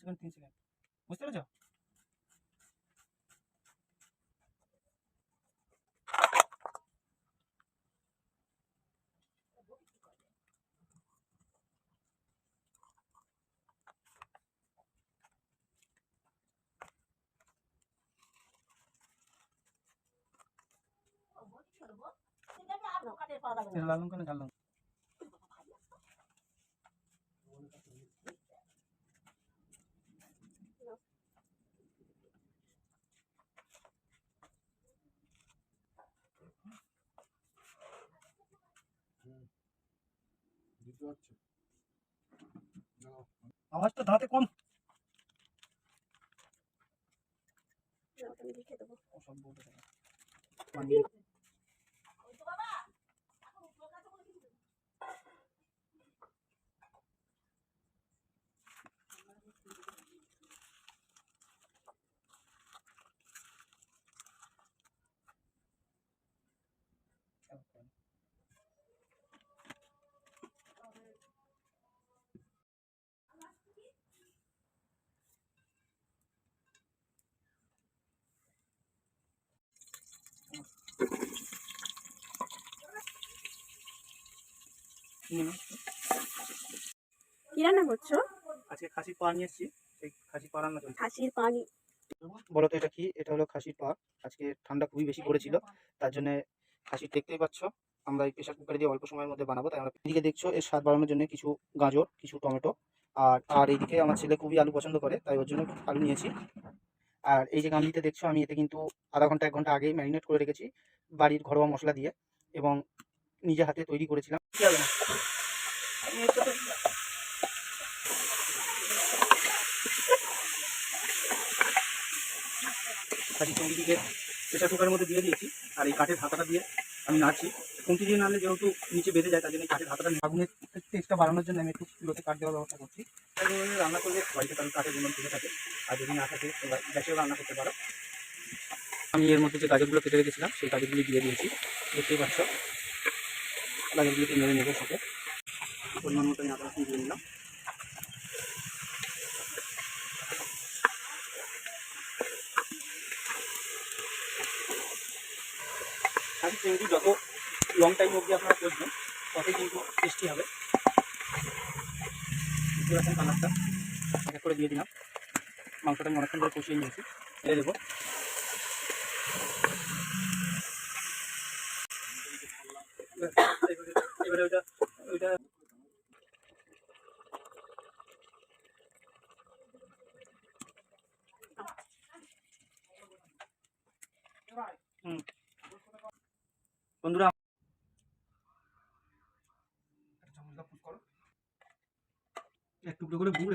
Second তিন second বুঝতে পেরেছ? লাল লঙ্কা না। লঙ্কা দিতে পারছ আওয়াজটা দাঁতে কম। কি রান্না করছ? আজকে খাসির পা নিয়ে এসেছি। খাসির পা রান্না খাসির বলো তো এটা কি? এটা হলো খাসির পা আজকে ঠান্ডা খুবই বেশি পড়েছিল। তার জন্য খাসি দেখতেই পাচ্ছ আমরা এই প্রেশার কুকারে দিয়ে অল্প সময়ের মধ্যে বানাবো। তাই আমরা এদিকে দেখছ এর স্বাদ বাড়ানোর জন্য কিছু গাজর কিছু টমেটো আর আর এইদিকে আমার ছেলে খুবই আলু পছন্দ করে তাই ওর জন্য আলু নিয়েছি। আর এই যে গামলিতে দেখছ আমি এতে কিন্তু আধা ঘণ্টা এক ঘণ্টা আগেই ম্যারিনেট করে রেখেছি বাড়ির ঘরোয়া মশলা দিয়ে এবং নিজে হাতে তৈরি করেছিলাম। কি হবে না? আমি এর সাথে- খাসি চঙ্গিটিকে প্রেশার কুকারের মধ্যে দিয়ে দিয়েছি, আর এই কাঠের হাতাটা দিয়ে আমি নাড়ছি। খুঁটি দিয়ে নাড়লে যেহেতু নিচে বেঁধে যায়, তার জন্য কাঠের হাতাটা আগুনের টেস্টটা বাড়ানোর জন্য আমি একটু চুলোতে কাঠ দেওয়ার ব্যবস্থা করছি। রান্না করলে বাড়িতে কারণ কাঠেরগুলো থেকে থাকে। আর যদি না থাকে, তোমরা গ্যাসেও রান্না করতে পারো। আমি এর মধ্যে যে গাজরগুলো কেটে রেখেছিলাম, সেই গাজরগুলি দিয়ে দিয়েছি। দেখতেই পাচ্ছ গাজরগুলোকে মেরে নেব সাথে পরিমাণ মতো আদা রসুন দিয়ে নিলাম খাসি চিংড়ি যত লং টাইম অবধি আপনারা করবেন ততই কিন্তু টেস্টি হবে। এরকম কালারটা। এক করে দিয়ে দিলাম। মাংসটা আমি অনেকক্ষণ ধরে কষিয়ে নিয়েছি। দিয়ে দেবো। এবারে এবারে ওইটা ওইটা বন্ধুরা এক করে গুড়